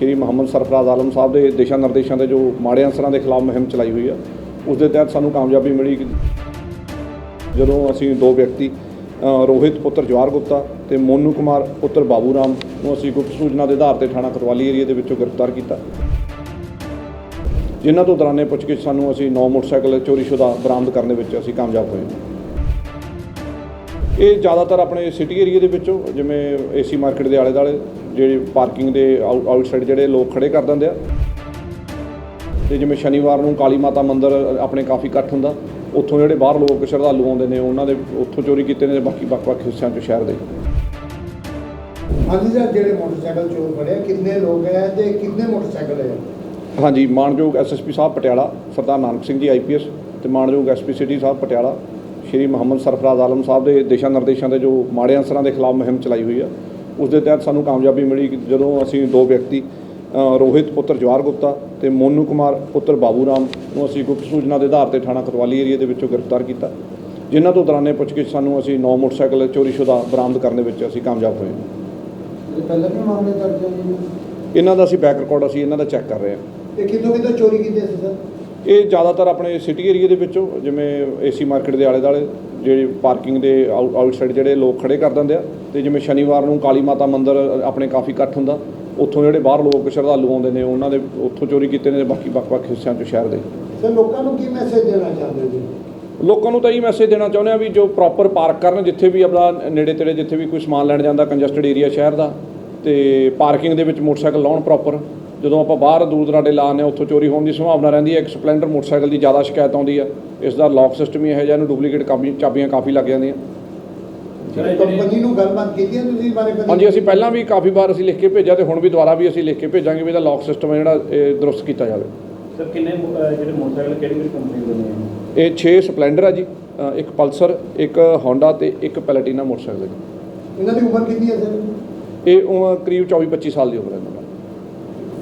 ਸ਼੍ਰੀ ਮੁਹੰਮਦ ਸਰਫਰਾਜ਼ ਆਲਮ ਸਾਹਿਬ ਦੇ ਦਿਸ਼ਾ ਨਿਰਦੇਸ਼ਾਂ ਦੇ ਜੋ ਮਾੜੇ ਅਨਸਰਾਂ ਦੇ ਖਿਲਾਫ ਮੁਹਿੰਮ ਚਲਾਈ ਹੋਈ ਆ, ਉਸ ਦੇ ਤਹਿਤ ਸਾਨੂੰ ਕਾਮਯਾਬੀ ਮਿਲੀ ਜਦੋਂ ਅਸੀਂ ਦੋ ਵਿਅਕਤੀ ਰੋਹਿਤ ਪੁੱਤਰ ਜਵਾਰ ਗੁਪਤਾ ਤੇ ਮੋਨੂ ਕੁਮਾਰ ਪੁੱਤਰ ਬਾਬੂ ਰਾਮ ਨੂੰ ਅਸੀਂ ਗੁਪਤ ਸੂਚਨਾ ਦੇ ਆਧਾਰ ਤੇ ਥਾਣਾ ਕਤਵਾਲੀ ਏਰੀਆ ਦੇ ਵਿੱਚੋਂ ਗ੍ਰਿਫਤਾਰ ਕੀਤਾ। ਜਿਨ੍ਹਾਂ ਤੋਂ ਦੌਰਾਨੇ ਪੁੱਛਗਿੱਛ ਸਾਨੂੰ ਅਸੀਂ ਨੌ ਮੋਟਰਸਾਈਕਲ ਚੋਰੀਸ਼ੁਦਾ ਬਰਾਮਦ ਕਰਨ ਦੇ ਵਿੱਚ ਅਸੀਂ ਕਾਮਯਾਬ ਹੋਏ ਇਹ ਜ਼ਿਆਦਾਤਰ ਆਪਣੇ ਸਿਟੀ ਏਰੀਆ ਦੇ ਵਿੱਚੋਂ, ਜਿਵੇਂ ਏਸੀ ਮਾਰਕੀਟ ਦੇ ਆਲੇ ਦੁਆਲੇ ਜਿਹੜੇ ਪਾਰਕਿੰਗ ਦੇ ਆਊਟ- ਆਊਟਸਾਈਡ ਜਿਹੜੇ ਲੋਕ ਖੜੇ ਕਰ ਦਿੰਦੇ ਆ। ਤੇ ਜਿਵੇਂ ਸ਼ਨੀਵਾਰ ਨੂੰ ਕਾਲੀ ਮਾਤਾ ਮੰਦਿਰ ਆਪਣੇ ਕਾਫੀ ਇਕੱਠ ਹੁੰਦਾ। ਉੱਥੋਂ ਜਿਹੜੇ ਬਾਹਰ ਲੋਕ ਸ਼ਰਧਾਲੂ ਆਉਂਦੇ ਨੇ ਉਹਨਾਂ ਦੇ ਉੱਥੋਂ ਚੋਰੀ ਕੀਤੇ ਨੇ ਬਾਕੀ ਵੱਖ-ਵੱਖ ਹਿੱਸਿਆਂ 'ਚ ਸ਼ਹਿਰ ਦੇ। ਹਾਂਜੀ ਸਰ ਜਿਹੜੇ ਮੋਟਰਸਾਈਕਲ ਚੋਰ ਫੜਿਆ ਕਿੰਨੇ ਲੋਕ ਹੈ ਤੇ ਕਿੰਨੇ ਮੋਟਰਸਾਈਕਲ ਹੈ ਹਾਂਜੀ ਮਾਨਯੋਗ ਐਸਐਸਪੀ ਸਾਹਿਬ ਪਟਿਆਲਾ ਸਰਦਾਰ ਨਾਨਕ ਸਿੰਘ ਜੀ ਆਈਪੀਐਸ ਤੇ ਮਾਨਯੋਗ ਐਸਪੀ ਸਿਟੀ ਸਾਹਿਬ ਪਟਿਆਲਾ ਸ਼੍ਰੀ ਮੁਹੰਮਦ ਸਰਫਰਾਜ਼ ਆਲਮ ਸਾਹਿਬ ਦੇ ਦਿਸ਼ਾ ਨਿਰਦੇਸ਼ਾਂ ਦੇ ਜੋ ਮਾੜੇ ਅਨਸਰਾਂ ਦੇ ਖਿਲਾਫ ਮੁਹਿੰਮ ਚਲਾਈ ਹੋਈ ਆ। ਉਸ ਦੇ ਤਹਿਤ ਸਾਨੂੰ ਕਾਮਯਾਬੀ ਮਿਲੀ ਜਦੋਂ ਅਸੀਂ ਦੋ ਵਿਅਕਤੀ ਰੋਹਿਤ ਪੁੱਤਰ ਜਵਾਰ ਗੁਪਤਾ ਤੇ ਮੋਨੂ ਕੁਮਾਰ ਪੁੱਤਰ ਬਾਬੂ ਰਾਮ ਨੂੰ ਅਸੀਂ ਗੁਪਤ ਸੂਚਨਾ ਦੇ ਆਧਾਰ ਤੇ ਥਾਣਾ ਕੋਤਵਾਲੀ ਏਰੀਆ ਦੇ ਵਿੱਚੋਂ ਗ੍ਰਿਫਤਾਰ ਕੀਤਾ ਜਿਨ੍ਹਾਂ ਤੋਂ ਦੌਰਾਨੇ ਪੁੱਛਗਿੱਛ ਸਾਨੂੰ ਅਸੀਂ ਨੌ ਮੋਟਰਸਾਈਕਲ ਚੋਰੀਸ਼ੁਦਾ ਬਰਾਮਦ ਕਰਨ ਦੇ ਵਿੱਚ ਅਸੀਂ ਕਾਮਯਾਬ ਹੋਏ ਇਹ ਪਹਿਲਾਂ ਵੀ ਮਾਮਲੇ ਦਰਜ ਹੈ ਜੀ? ਇਹਨਾਂ ਦਾ ਅਸੀਂ ਬੈਕ ਰਿਕਾਰਡ ਅਸੀਂ ਇਹਨਾਂ ਦਾ ਚੈੱਕ ਕਰ ਰਹੇ ਹਾਂ। ਇਹ ਕਿਦੋਂ ਕਿਦੋਂ ਚੋਰੀ ਕੀਤੇ ਸੀ ਸਰ? ਇਹ ਜ਼ਿਆਦਾਤਰ ਆਪਣੇ ਸਿਟੀ ਏਰੀਆ ਦੇ ਵਿੱਚੋਂ ਜਿਵੇਂ ਏਸੀ ਮਾਰਕੀਟ ਦੇ ਆਲੇ ਦੁਆਲੇ ਜਿਹੜੇ ਪਾਰਕਿੰਗ ਦੇ ਆਊਟ- ਆਊਟਸਾਈਡ ਜਿਹੜੇ ਲੋਕ ਖੜੇ ਕਰ ਦਿੰਦੇ ਆ ਤੇ ਜਿਵੇਂ ਸ਼ਨੀਵਾਰ ਨੂੰ ਕਾਲੀ ਮਾਤਾ ਮੰਦਿਰ ਆਪਣੇ ਕਾਫੀ ਇਕੱਠ ਹੁੰਦਾ ਉੱਥੋਂ ਜਿਹੜੇ ਬਾਹਰ ਲੋਕ ਸ਼ਰਧਾਲੂ ਆਉਂਦੇ ਨੇ ਉਹਨਾਂ ਦੇ ਉੱਥੋਂ ਚੋਰੀ ਕੀਤੇ ਨੇ ਬਾਕੀ ਵੱਖ-ਵੱਖ ਹਿੱਸਿਆਂ 'ਚ ਸ਼ਹਿਰ ਦੇ। ਸਰ ਲੋਕਾਂ ਨੂੰ ਕੀ ਮੈਸੇਜ ਦੇਣਾ ਚਾਹੁੰਦੇ ਜੀ? ਲੋਕਾਂ ਨੂੰ ਤਾਂ ਇਹ ਮੈਸੇਜ ਦੇਣਾ ਚਾਹੁੰਦੇ ਆ ਵੀ ਜੋ ਪ੍ਰੋਪਰ ਪਾਰਕ ਕਰਨ ਜਿੱਥੇ ਵੀ ਆਪਣਾ ਨੇੜੇ ਤੇੜੇ ਜਿੱਥੇ ਵੀ ਕੋਈ ਸਮਾਨ ਲੈਣ ਜਾਂਦਾ ਕੰਜਸਟਡ ਏਰੀਆ ਸ਼ਹਿਰ ਦਾ ਤੇ ਪਾਰਕਿੰਗ ਦੇ ਵਿੱਚ ਮੋਟਰਸਾਈਕਲ ਲਾਉਣ ਪ੍ਰੋਪਰ ਜਦੋਂ ਆਪਾਂ ਬਾਹਰ ਦੂਰ ਦਰਾਡੇ ਹਾਂ ਉੱਥੋਂ ਚੋਰੀ ਹੋਣ ਦੀ ਸੰਭਾਵਨਾ ਰਹਿੰਦੀ ਹੈ ਇੱਕ ਸਪਲੈਂਡਰ ਮੋਟਰਸਾਈਕਲ ਦੀ ਜ਼ਿਆਦਾ ਸ਼ਿਕਾਇਤ ਆਉਂਦੀ ਆ ਇਸ ਦਾ ਲੌਕ ਸਿਸਟਮ ਹੀ ਇਹੋ ਜਿਹਾ ਇਹਨੂੰ ਡੁਪਲੀਕੇਟ ਕਾਪੀ ਚਾਬੀਆਂ ਕਾਫੀ ਲੱਗ ਜਾਂਦੀਆਂ। ਕੰਪਨੀ ਨੂੰ ਗੱਲਬਾਤ ਕੀਤੀ ਹੈ ਤੁਸੀਂ ਇਸ ਬਾਰੇ ਕਦੇ? ਹਾਂਜੀ ਅਸੀਂ ਪਹਿਲਾਂ ਵੀ ਕਾਫੀ ਵਾਰ ਅਸੀਂ ਲਿਖ ਕੇ ਭੇਜਿਆ ਤੇ ਹੁਣ ਵੀ ਦੁਬਾਰਾ ਵੀ ਅਸੀਂ ਲਿਖ ਕੇ ਭੇਜਾਂਗੇ ਵੀ ਇਹਦਾ ਲੌਕ ਸਿਸਟਮ ਹੈ ਜਿਹੜਾ ਇਹ ਦਰੁਸਤ ਕੀਤਾ ਜਾਵੇ। ਸਰ ਕਿੰਨੇ ਜਿਹੜੇ ਮੋਟਰਸਾਈਕਲ ਕਿਹੜੀ ਕਿਹੜੀ ਕੰਪਨੀ ਦੇ ਨੇ? ਇਹ 6 ਸਪਲੈਂਡਰ ਆ ਜੀ ਇੱਕ ਪਲਸਰ ਇੱਕ ਹੋਂਡਾ ਤੇ ਇੱਕ ਪੈਲੇਟੀਨਾ ਮੋਟਰਸਾਈਕਲ ਹੈ ਜੀ। ਇਹਨਾਂ ਦੀ ਉਮਰ ਕਿੰਨੀ ਹੈ ਸਰ? ਇਹ ਉਮਰ ਕਰੀਬ 24 25 ਸਾਲ ਦੀ ਉਮਰ ਹੈ ਇਹਨਾਂ ਦੀ।